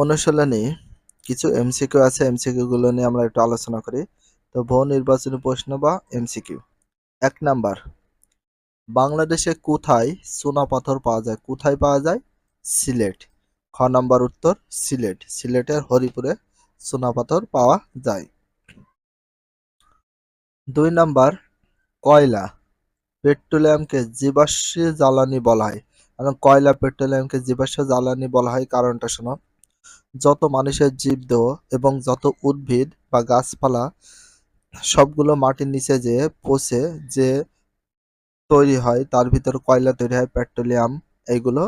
অনুশীলনী, কিছু এমসিকিউ আছে এমসিকিউ গুলো নিয়ে আমরা একটু আলোচনা করি। তো বহু নির্বাচনী প্রশ্ন বা এমসিকিউ। এক নাম্বার, বাংলাদেশে কোথায় চুনা পাথর পাওয়া যায়? কোথায় পাওয়া যায়? সিলেট। খ নাম্বার উত্তর, সিলেট। সিলেটের হরিপুরে চুনা পাথর পাওয়া যায়। দুই নাম্বার, কয়লা, পেট্রোলিয়ামকে জীবাশ্ম জ্বালানি বলা হয়। কারণ কয়লা, পেট্রোলিয়ামকে জীবাশ্ম জ্বালানি বলা হয়, কারণটা শোনো। যত মানুষের জীবদেহ এবং যত উদ্ভিদ বা গাছপালা সবগুলো মাটির নিচে যে পচে যে তৈরি হয়, তার ভিতর কয়লা তৈরি হয়, পেট্রোলিয়াম এইগুলো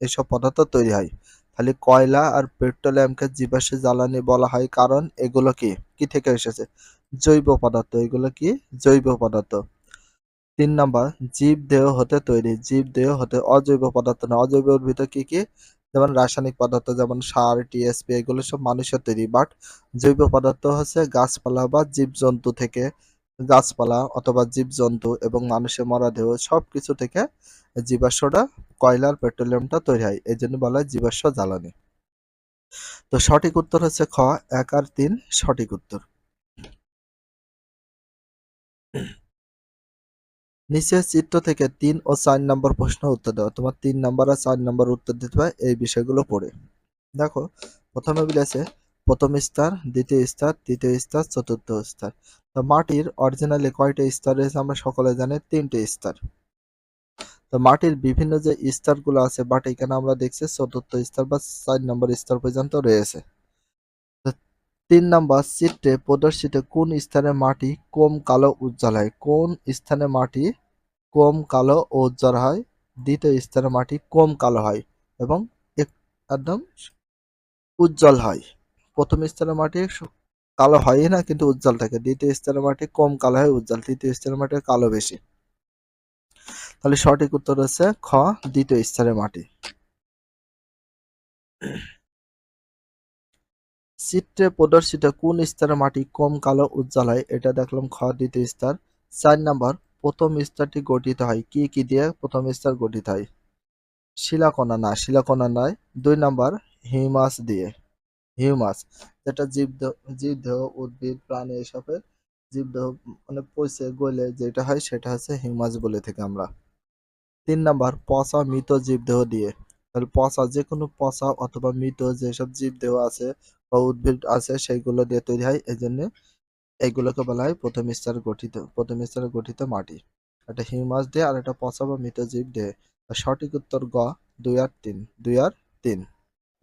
এইসব পদার্থ তৈরি হয়। তাহলে কয়লা আর পেট্রোলিয়ামকে জীবাশ্ম জ্বালানি বলা হয়, কারণ এগুলো কি? কি থেকে এসেছে? জৈব পদার্থ। এগুলো কি? জৈব পদার্থ। তিন নাম্বার, জীব দেহ হতে তৈরি। জীব দেহ হতে অজৈব পদার্থ না। অজৈবের ভিতর কি কি? যেমন রাসায়নিক পদার্থ যেমন সার টিএসপি এগুলো সব মানুষের তৈরি বাট জৈব পদার্থ হচ্ছে গাছপালা বা জীবজন্তু থেকে গাছপালা অথবা জীবজন্তু এবং মানুষের মরাদেহ সব কিছু থেকে জীবাশ্মটা, কয়লার পেট্রোলিয়ামটা তৈরি হয় এই জন্য বলা হয় জীবাশ্ম জ্বালানি। তো সঠিক উত্তর হচ্ছে খ, এক আর তিন সঠিক উত্তর। নিচের চিত্র থেকে তিন ও চার নম্বর প্রশ্ন উত্তর দাও। তোমার তিন নম্বর আর চার নম্বর উত্তর দিতে হয় এই বিষয়গুলো পড়ে। দেখো, প্রথমে বলেছে, প্রথম স্তর, দ্বিতীয় স্তর, তৃতীয় স্তর, চতুর্থ স্তর। তো মাটির অরিজিনালি কয়টা স্তর রয়েছে আমরা সকলে জানি, তিনটে স্তর। তো মাটির বিভিন্ন যে স্তরগুলো আছে বাট এখানে আমরা দেখছি চতুর্থ স্তর বা চার নম্বর স্তর পর্যন্ত রয়েছে। তিন নম্বর চিত্রে প্রদর্শিত কোন স্থানে মাটি কম, কালো, উজ্জ্বল হয়? কোন স্থানে মাটি কম কালো ও উজ্জ্বল হয়। দ্বিতীয় স্থানে মাটি কম কালো হয় এবং একদম উজ্জ্বল হয়। প্রথম স্তরের মাটি কালো হয় না, কিন্তু উজ্জ্বল থাকে। দ্বিতীয় স্তরের মাটি কম কালো হয়, উজ্জ্বল। তৃতীয় স্তরের মাটি কালো বেশি। তাহলে সঠিক উত্তর হচ্ছে খ, দ্বিতীয় স্তরের মাটি। চিত্রে প্রদর্শিত কোন স্তরের মাটি কম কালো, উজ্জ্বল হয়, এটা দেখলাম খ, দ্বিতীয় স্তর চার নাম্বার প্রথম স্তরটি গঠিত হয়। কি কি দিয়ে প্রথম স্তর গঠিত হয়? শিলাকণা না, শিলাকণা নয়, দুই নাম্বার হিউমাস দিয়ে। হিউমাস, যেটা জীবদেহ জীবদেহ উদ্ভিদ, প্রাণী এসবের জীবদেহ মানে পচে গলে যেটা হয় সেটা হচ্ছে হিউমাস বলে থাকি আমরা। তিন নাম্বার, পচা মৃত জীবদেহ দিয়ে। তাহলে পচা যে কোনো পচা অথবা মৃত যেসব জীবদেহ আছে বা উদ্ভিদ আছে সেইগুলো দিয়ে তৈরি হয়। এই জন্য এইগুলোকে বলা হয় প্রথম স্তর গঠিত, প্রথম স্তরে গঠিত মাটি। একটা হিউমাস দিয়ে আর একটা পচা বা মৃত জীব দিয়ে সঠিক উত্তর গ, দুই আর তিন, দুই আর তিন।